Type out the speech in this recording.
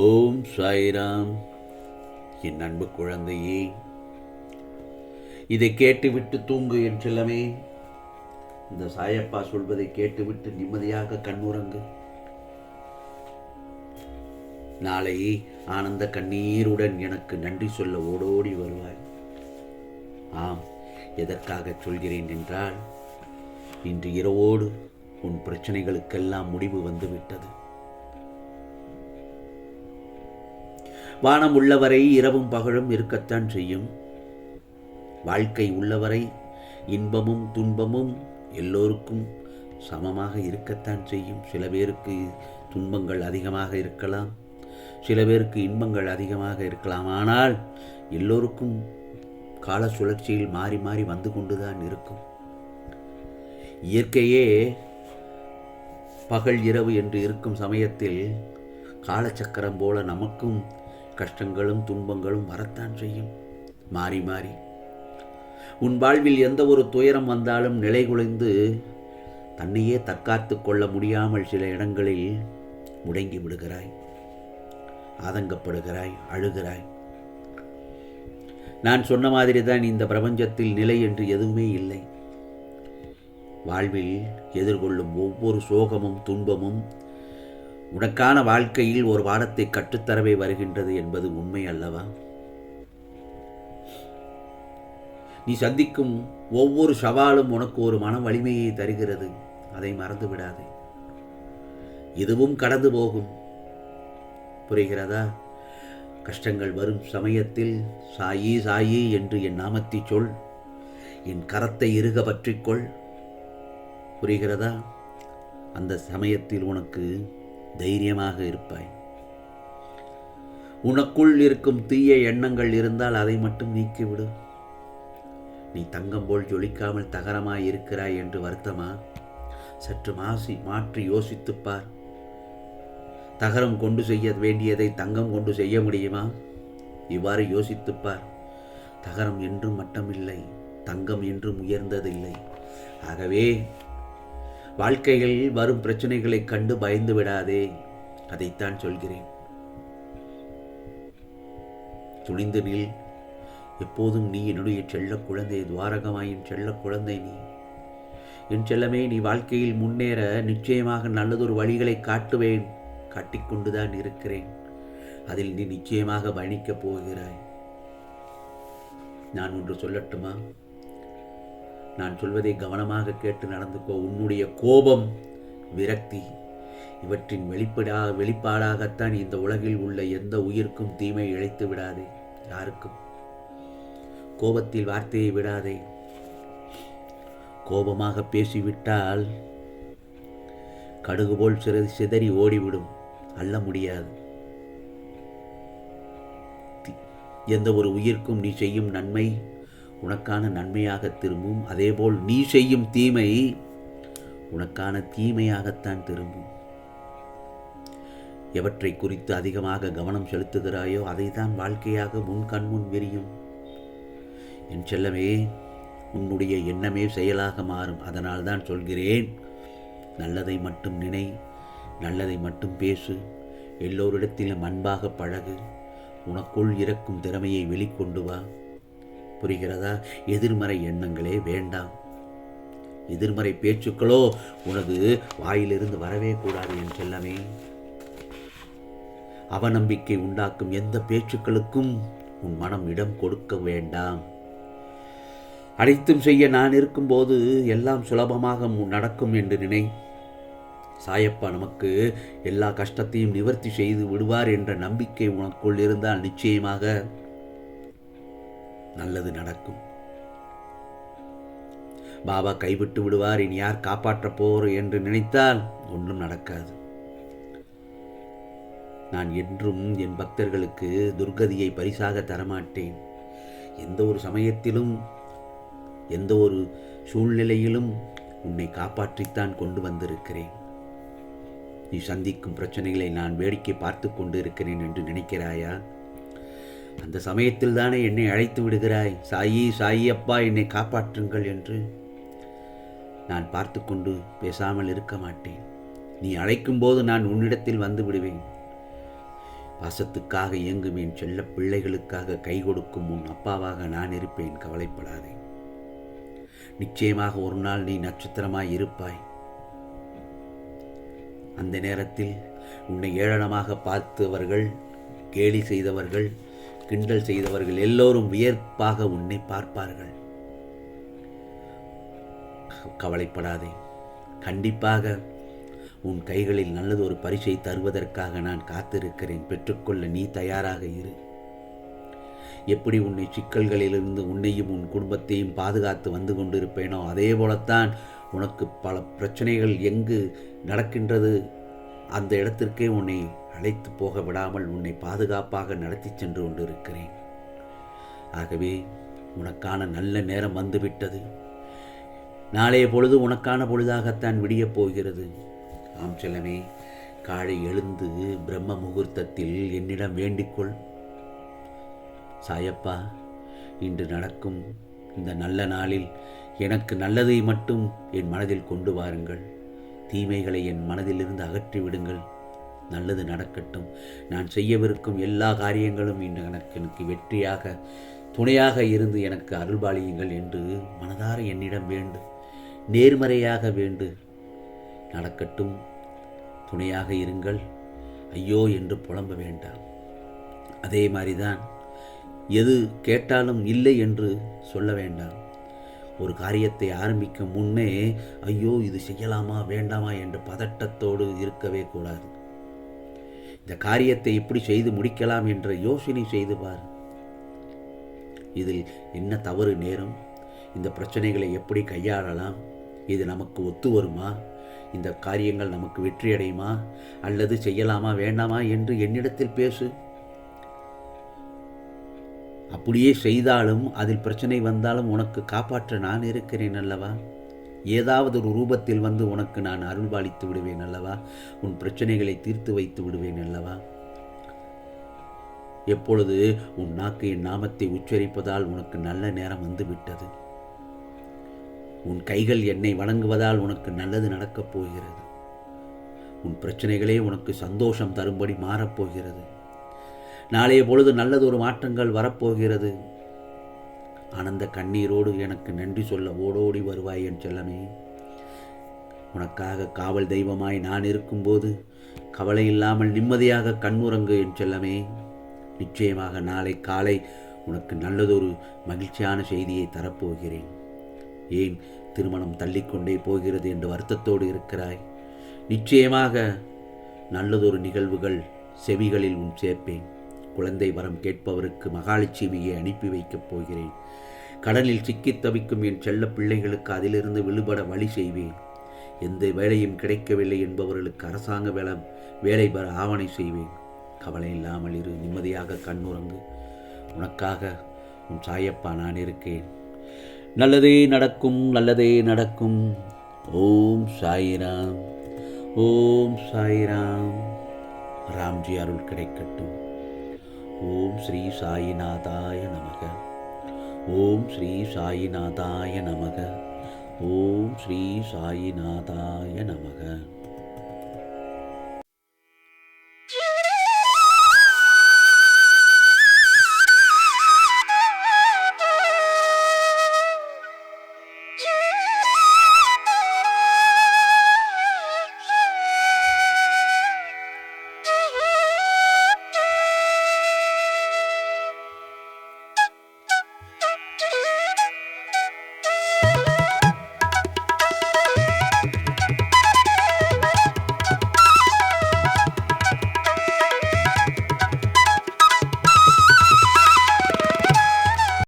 ஓம் சாய்ராம். என் அன்பு குழந்தையே இதை கேட்டுவிட்டு தூங்கு என் செல்லமே. இந்த சாயப்பா சொல்வதை கேட்டுவிட்டு நிம்மதியாக கண்ணுறங்கு. நாளை ஆனந்த கண்ணீருடன் எனக்கு நன்றி சொல்ல ஓடோடி வருவாய். ஆம் எதற்காக சொல்கிறேன் என்றால் இன்று இரவோடு உன் பிரச்சனைகளுக்கெல்லாம் முடிவு வந்துவிட்டது. வானம் உள்ளவரை இரவும் பகலும் இருக்கத்தான் செய்யும். வாழ்க்கை உள்ளவரை இன்பமும் துன்பமும் எல்லோருக்கும் சமமாக இருக்கத்தான் செய்யும். சில பேருக்கு துன்பங்கள் அதிகமாக இருக்கலாம் சில பேருக்கு இன்பங்கள் அதிகமாக இருக்கலாம். ஆனால் எல்லோருக்கும் கால சுழற்சியில் மாறி மாறி வந்து கொண்டுதான் இருக்கும். இயற்கையே பகல் இரவு என்று இருக்கும் சமயத்தில் காலச்சக்கரம் போல நமக்கும் கஷ்டங்களும் துன்பங்களும் வரத்தான் செய்யும். மாறி மாறி. உன் வாழ்வில் எந்த ஒரு துயரம் வந்தாலும் நிலைகுலைந்து தன்னையே தற்காத்து கொள்ள முடியாமல் சில இடங்களில் முடங்கி விடுகிறாய். ஆதங்கப்படுகிறாய் அழுகிறாய். நான் சொன்ன மாதிரி தான் இந்த பிரபஞ்சத்தில் நிலை என்று எதுவுமே இல்லை. வாழ்வில் எதிர்கொள்ளும் ஒவ்வொரு சோகமும் துன்பமும் உனக்கான வாழ்க்கையில் ஒரு பாடத்தை கற்றுத்தரவே வருகின்றது என்பது உண்மை அல்லவா? நீ சந்திக்கும் ஒவ்வொரு சவாலும் உனக்கு ஒரு மன வலிமையை தருகிறது. அதை மறந்து விடாதே. இதுவும் கடந்து போகும். புரிகிறதா? கஷ்டங்கள் வரும் சமயத்தில் சாயி சாயி என்று என் நாமத்தை சொல். என் கரத்தை இறுக பற்றிக்கொள். புரிகிறதா? அந்த சமயத்தில் உனக்கு தைரியமாக இருப்பாய். உனக்குள் இருக்கும் தீய எண்ணங்கள் இருந்தால் அதை மட்டும் நீக்கிவிடு. நீ தங்கம் போல் ஜொலிக்காமல் தகரமாய் இருக்கிறாய் என்று வருத்தமா? சற்று மாசி மாற்றி யோசித்துப்பார் தகரம் கொண்டு செய்ய வேண்டியதை தங்கம் கொண்டு செய்ய முடியுமா? இவ்வாறு யோசித்துப்பார் தகரம் என்றும் மட்டமில்லை தங்கம் என்றும் உயர்ந்ததில்லை. ஆகவே வாழ்க்கையில் வரும் பிரச்சனைகளை கண்டு பயந்து விடாதே. அதைத்தான் சொல்கிறேன். துணிந்து நில். எப்போதும் நீ என்னுடைய செல்ல குழந்தை துவாரகமாயின் செல்ல குழந்தை நீ. என் செல்லமே நீ வாழ்க்கையில் முன்னேற நிச்சயமாக நல்லதொரு வழிகளை காட்டுவேன். காட்டிக்கொண்டுதான் இருக்கிறேன். அதில் நீ நிச்சயமாக பயணிக்கப் போகிறாய். நான் ஒன்று சொல்லட்டுமா? நான் சொல்வதை கவனமாக கேட்டு நடந்துக்கோ. உன்னுடைய கோபம் விரக்தி. இவற்றின் வெளிப்படா வெளிப்பாடாகத்தான் இந்த உலகில் உள்ள எந்த உயிர்க்கும் தீமை இழைத்து விடாதே. யாருக்கும். கோபத்தில் வார்த்தையை விடாதே. கோபமாக பேசிவிட்டால் கடுகு போல் சிற சிதறி ஓடிவிடும். அள்ள முடியாது. எந்த ஒரு உயிர்க்கும் நீ செய்யும் நன்மை உனக்கான நன்மையாக திரும்பும். அதேபோல் நீ செய்யும் தீமை உனக்கான தீமையாகத்தான் திரும்பும். எவற்றை குறித்து அதிகமாக கவனம் செலுத்துகிறாயோ அதைதான் வாழ்க்கையாக முன் கண்முன் விரியும். என் செல்லமே உன்னுடைய எண்ணமே செயலாக மாறும். அதனால் தான் சொல்கிறேன் நல்லதை மட்டும் நினை நல்லதை மட்டும் பேசு. எல்லோரிடத்திலும் அன்பாக பழகு. உனக்குள் இறக்கும் திறமையை வெளிக்கொண்டு வா. புரிகிறதா? எதிர்மறை எண்ணங்களே வேண்டாம். எதிர்மறை பேச்சுக்களோ உனது வாயிலிருந்து வரவே கூடாது என் செல்லமே. அவநம்பிக்கை உண்டாக்கும் எந்த பேச்சுக்களுக்கும் உன் மனம் இடம் கொடுக்க வேண்டாம். அனைத்தும் செய்ய நான் இருக்கும்போது எல்லாம் சுலபமாக நடக்கும் என்று நினை. சாயப்பா நமக்கு எல்லா கஷ்டத்தையும் நிவர்த்தி செய்து விடுவார் என்ற நம்பிக்கை உனக்குள் இருந்தால் நிச்சயமாக. நல்லது நடக்கும். பாபா கைவிட்டு விடுவார் இனி யார் காப்பாற்றப் போர் என்று நினைத்தால் ஒன்றும் நடக்காது. நான் என்றும் என் பக்தர்களுக்கு துர்கதியை பரிசாக தரமாட்டேன். எந்த ஒரு சமயத்திலும் எந்த ஒரு சூழ்நிலையிலும் உன்னை காப்பாற்றித்தான் கொண்டு வந்திருக்கிறேன். நீ சந்திக்கும் பிரச்சனைகளை நான் வேடிக்கை பார்த்து கொண்டு இருக்கிறேன் என்று நினைக்கிறாயா? அந்த சமயத்தில் தானே என்னை அழைத்து விடுகிறாய். சாயி சாயி அப்பா என்னை காப்பாற்றுங்கள் என்று நான் பார்த்து கொண்டு பேசாமல் இருக்க மாட்டேன். நீ அழைக்கும் போது நான் உன்னிடத்தில் வந்து விடுவேன். பாசத்துக்காக இயங்கும் என் செல்ல பிள்ளைகளுக்காக கை கொடுக்கும் உன் அப்பாவாக நான் இருப்பேன். கவலைப்படாதே. நிச்சயமாக ஒரு நாள் நீ நட்சத்திரமாய் இருப்பாய். அந்த நேரத்தில் உன்னை ஏளனமாக பார்த்தவர்கள் கேலி செய்தவர்கள் கிண்டல் செய்தவர்கள் எல்லோரும் வியர்ப்பாக உன்னை பார்ப்பார்கள். கவலைப்படாதே. கண்டிப்பாக உன் கைகளில் நல்லது ஒரு பரிசை தருவதற்காக நான் காத்திருக்கிறேன். பெற்றுக்கொள்ள நீ தயாராக இரு. எப்படி உன்னை சிக்கல்களிலிருந்து உன்னையும் உன் குடும்பத்தையும் பாதுகாத்து வந்து கொண்டிருப்பேனோ அதே போலத்தான் உனக்கு பல பிரச்சனைகள் எங்கு நடக்கின்றது? அந்த இடத்திற்கே உன்னை அழைத்து போக விடாமல் உன்னை பாதுகாப்பாக நடத்தி சென்று கொண்டிருக்கிறேன். ஆகவே உனக்கான நல்ல நேரம் வந்துவிட்டது. நாளைய பொழுது உனக்கான பொழுதாகத்தான் விடியப் போகிறது. ஆம் செல்லமே காலை எழுந்து பிரம்ம முகூர்த்தத்தில் என்னிடம் வேண்டிக்கொள். சாயப்பா இன்று நடக்கும் இந்த நல்ல நாளில் எனக்கு நல்லதை மட்டும் என் மனதில் கொண்டு வாருங்கள். தீமைகளை என் மனதிலிருந்து அகற்றி விடுங்கள் நல்லது நடக்கட்டும். நான் செய்யவிருக்கும் எல்லா காரியங்களும் இன்று எனக்கு எனக்கு வெற்றியாக துணையாக இருந்து எனக்கு அருள்பாளியுங்கள் என்று மனதார என்னிடம் வேண்டு. நேர்மறையாக வேண்டு. நடக்கட்டும். துணையாக இருங்கள். ஐயோ என்று புலம்ப வேண்டாம். அதே மாதிரிதான் எது கேட்டாலும் இல்லை என்று சொல்ல வேண்டாம். ஒரு காரியத்தை ஆரம்பிக்கும் முன்னே ஐயோ இது செய்யலாமா வேண்டாமா? என்ற பதட்டத்தோடு இருக்கவே கூடாது. இந்த காரியத்தை எப்படி செய்து முடிக்கலாம் என்ற யோசனை செய்து பார். இதில் என்ன தவறு நேரும்? இந்த பிரச்சனைகளை எப்படி கையாளலாம்? இது நமக்கு ஒத்து வருமா? இந்த காரியங்கள் நமக்கு வெற்றியடையுமா? அல்லது செய்யலாமா வேண்டாமா என்று என்னிடத்தில் பேசு. அப்படியே செய்தாலும் அதில் பிரச்சனை வந்தாலும் உனக்கு காப்பாற்ற நான் இருக்கிறேன் அல்லவா? ஏதாவது ஒரு ரூபத்தில் வந்து உனக்கு நான் அருள்பாலித்து விடுவேன் அல்லவா? உன் பிரச்சனைகளை தீர்த்து வைத்து விடுவேன் அல்லவா? எப்பொழுது உன் நாக்கு என் நாமத்தை உச்சரிப்பதால் உனக்கு நல்ல நேரம் வந்து விட்டது உன் கைகள் என்னை வணங்குவதால் உனக்கு நல்லது நடக்கப் போகிறது. உன் பிரச்சனைகளே உனக்கு சந்தோஷம் தரும்படி மாறப்போகிறது நாளைய பொழுது நல்லதொரு மாற்றங்கள் வரப்போகிறது. ஆனந்த கண்ணீரோடு எனக்கு நன்றி சொல்ல ஓடோடி வருவாய் என் செல்லமே. உனக்காக காவல் தெய்வமாய் நான் இருக்கும்போது கவலை இல்லாமல் நிம்மதியாக கண்ணுறங்கு என் செல்லமே. நிச்சயமாக நாளை காலை உனக்கு நல்லதொரு மகிழ்ச்சியான செய்தியை தரப்போகிறேன். ஏன் திருமணம் தள்ளிக்கொண்டே போகிறது என்று வருத்தத்தோடு இருக்கிறாய்? நிச்சயமாக நல்லதொரு நிகழ்வுகள் செவிகளில் உன் சேர்ப்பேன். குழந்தை வரம் கேட்பவருக்கு மகாலட்சுமியை அனுப்பி வைக்கப் போகிறேன். கடலில் சிக்கித் தவிக்கும் என் செல்ல பிள்ளைகளுக்கு அதிலிருந்து விழுபட வழி செய்வேன். எந்த வேலையும் கிடைக்கவில்லை என்பவர்களுக்கு அரசாங்க வேலை வேலை பெற ஆவணை செய்வேன். கவலை இல்லாமல் இரு நிம்மதியாக கண்ணுறங்கு உனக்காக உன் சாயப்பா நான் இருக்கேன். நல்லதே நடக்கும் நல்லதே நடக்கும். ஓம் சாயிராம் ஓம் சாயிராம். ராம்ஜி அருள் கிடைக்கட்டும். ஓம் ஸ்ரீ சாயிநாதாய நமக. ஓம் ஸ்ரீ சாயிநாதாய நமக. ஓம் ஸ்ரீ சாயிநாதாய நமக.